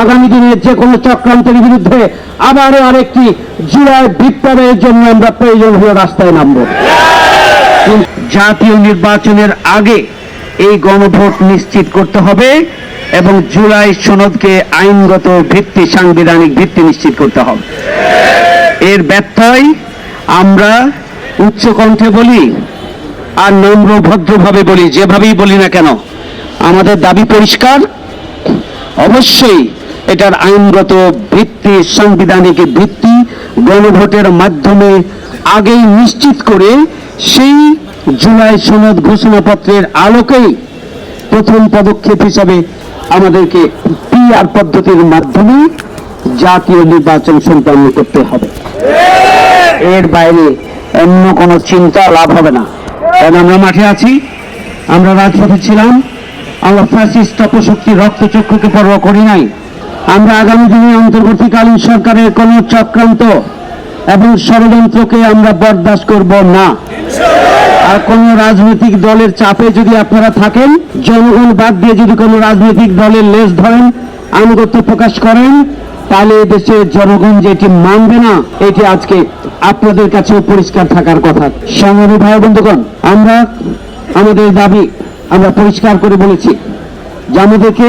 আগামী দিনে যে কোনো চক্রান্তের বিরুদ্ধে আবারও আরেকটি জুলাই বিপ্লবের জন্য আমরা প্রয়োজন হয়ে রাস্তায় নামবো। জাতীয় নির্বাচনের আগে এই গণভোট নিশ্চিত করতে হবে এবং জুলাই সনদকে আইনগত ভিত্তি, সাংবিধানিক ভিত্তি নিশ্চিত করতে হবে। এর ব্যত্যয় আমরা উচ্চ কণ্ঠে বলি আর নম্র ভদ্রভাবে বলি, যেভাবেই বলি না কেন, আমাদের দাবি পরিষ্কার। অবশ্যই এটার আইনগত ভিত্তি, সাংবিধানিক ভিত্তি গণভোটের মাধ্যমে আগেই নিশ্চিত করে সেই জুলাই সনদ ঘোষণাপত্রের আলোকেই প্রথম পদক্ষেপ হিসাবে আমাদেরকে পিআর পদ্ধতির মাধ্যমে জাতীয় নির্বাচন সম্পন্ন করতে হবে। এর বাইরে অন্য কোনো চিন্তা লাভ হবে না। কারণ আমরা মাঠে আছি? আমরা রাজপথে ছিলাম। আমরা ফ্যাসিস্ট অপশক্তি রক্তচক্ষুকে পরোয়া করি নাই। আমরা আগামী দিনে অন্তর্বর্তীকালীন সরকারের কোনো চক্রান্ত এবং ষড়যন্ত্রকে আমরা বরদাস্ত করব না। আর কোন রাজনৈতিক দলের চাপে যদি আপনারা থাকেন, জনগণ বাদ দিয়ে যদি কোনো রাজনৈতিক দলের লেজ ধরেন, আনুগত্য প্রকাশ করেন, তাহলে দেশের জনগণ যে এটি মানবে না, এটি আজকে আপনাদের কাছেও পরিষ্কার থাকার কথা। সংগ্রামী ভাই বন্ধুগণ, আমরা আমাদের দাবি আমরা পরিষ্কার করে বলেছি। যে আমাদেরকে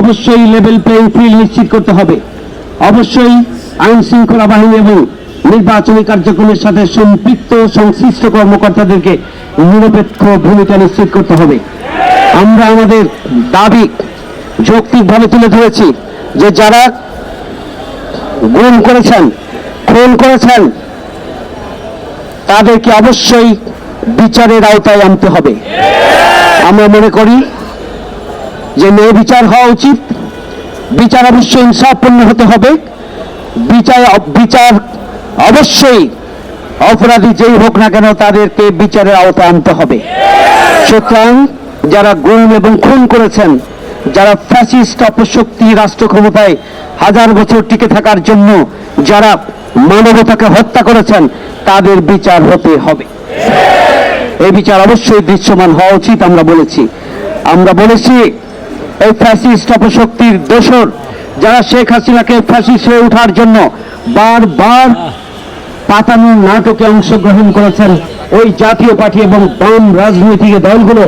অবশ্যই লেভেল প্লেইং ফিল্ড নিশ্চিত করতে হবে। অবশ্যই আইন শৃঙ্খলা বাহিনী এবং নির্বাচনী কার্যক্রমের সাথে সম্পৃক্ত সংশ্লিষ্ট কর্মকর্তাদেরকে নিরপেক্ষ ভূমিকা নিশ্চিত করতে হবে। আমরা আমাদের দাবি যৌক্তিকভাবে তুলে ধরেছি যে যারা গুম করেছেন, খুন করেছেন, তাদেরকে অবশ্যই বিচারের আওতায় আনতে হবে। আমরা মনে করি যে ন্যায় বিচার হওয়া উচিত। বিচার অবশ্যই ইনসাফপূর্ণ হতে হবে। বিচার বিচার অবশ্যই অপরাধী যেই হোক না কেন তাদেরকে বিচারের আওতায় আনতে হবে। সুতরাং যারা গুম এবং খুন করেছেন, যারা ফ্যাসিস্ট অপশক্তি রাষ্ট্র ক্ষমতায় হাজার বছর টিকে থাকার জন্য যারা মানবতাকে হত্যা করেছেন, তাদের বিচার হতে হবে। এই বিচার অবশ্যই দৃশ্যমান হওয়া উচিত, আমরা বলেছি। আমরা বলেছি এই ফ্যাসিস্ট অপশক্তির দোসর যারা শেখ হাসিনাকে ফ্যাসিস্ট হয়ে ওঠার জন্য বারবার পাতানো নাটকে অংশগ্রহণ করেছেন ওই জাতীয় পার্টি এবং বাম রাজনৈতিক দলগুলো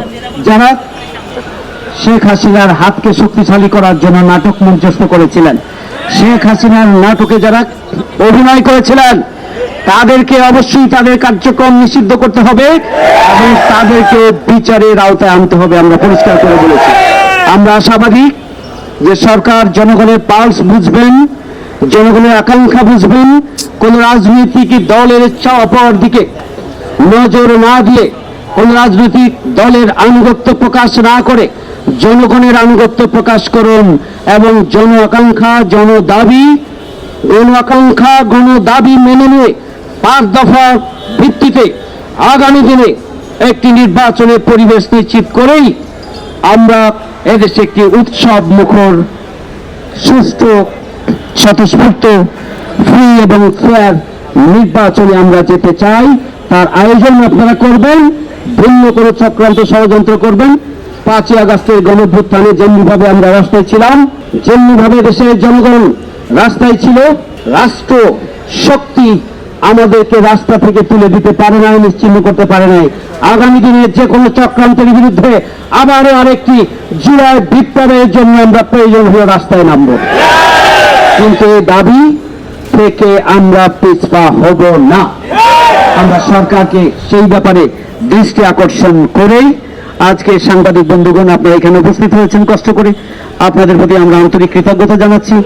যারা শেখ হাসিনার হাতকে শক্তিশালী করার জন্য নাটক মঞ্চস্থ করেছিলেন। শেখ হাসিনার নাটকে যারা অভিনয় করেছিলেন, তাদেরকে অবশ্যই তাদের কার্যক্রম নিষিদ্ধ করতে হবে এবং তাদেরকে বিচারের আওতায় আনতে হবে, আমরা পরিষ্কার করে বলেছি। আমরা আশাবাদী যে সরকার জনগণের পালস বুঝবেন, জনগণের আকাঙ্ক্ষা বুঝবেন, কোন রাজনৈতিক দলের চাওয়া অপর দিকে নজর না দিয়ে কোন রাজনৈতিক দলের আনুগত্য প্রকাশ না করে জনগণের আনুগত্য প্রকাশ করুন এবং জন আকাঙ্ক্ষা, জন দাবি গণ আকাঙ্ক্ষা গণ দাবি মেনে নিয়ে পাঁচ দফা ভিত্তিতে আগামী দিনে একটি নির্বাচনের পরিবেশ নিশ্চিত করেই আমরা এদেশে একটি উৎসব মুখর, সুস্থ, স্বতঃস্ফূর্ত ফ্রি এবং ফেয়ার নির্বাচনে আমরা যেতে চাই। তার আয়োজন আপনারা করবেন, ভিন্ন কোনো চক্রান্ত ষড়যন্ত্র করবেন। পাঁচই আগস্টের গণভ্যুত্থানে যেমনিভাবে আমরা রাস্তায় ছিলাম, যেমনিভাবে দেশের জনগণ রাস্তায় ছিল, রাষ্ট্র, শক্তি আমাদেরকে রাস্তা থেকে তুলে দিতে পারে নাই, নিশ্চিন্ন করতে পারে নাই। আগামী দিনে যে কোনো চক্রান্তের বিরুদ্ধে আবারও আরেকটি জুলাই বিপ্লবের জন্য আমরা প্রয়োজন হয়ে রাস্তায় নামবো। কিন্তু এই দাবি থেকে আমরা পিছপা হব না। আমরা সরকারকে সেই ব্যাপারে দৃষ্টি আকর্ষণ করেই আজকে সাংবাদিক বন্ধুগণ আপনারা এখানে উপস্থিত হয়েছেন কষ্ট করে। আপনাদের প্রতি আমরা আন্তরিক কৃতজ্ঞতা জানাচ্ছি।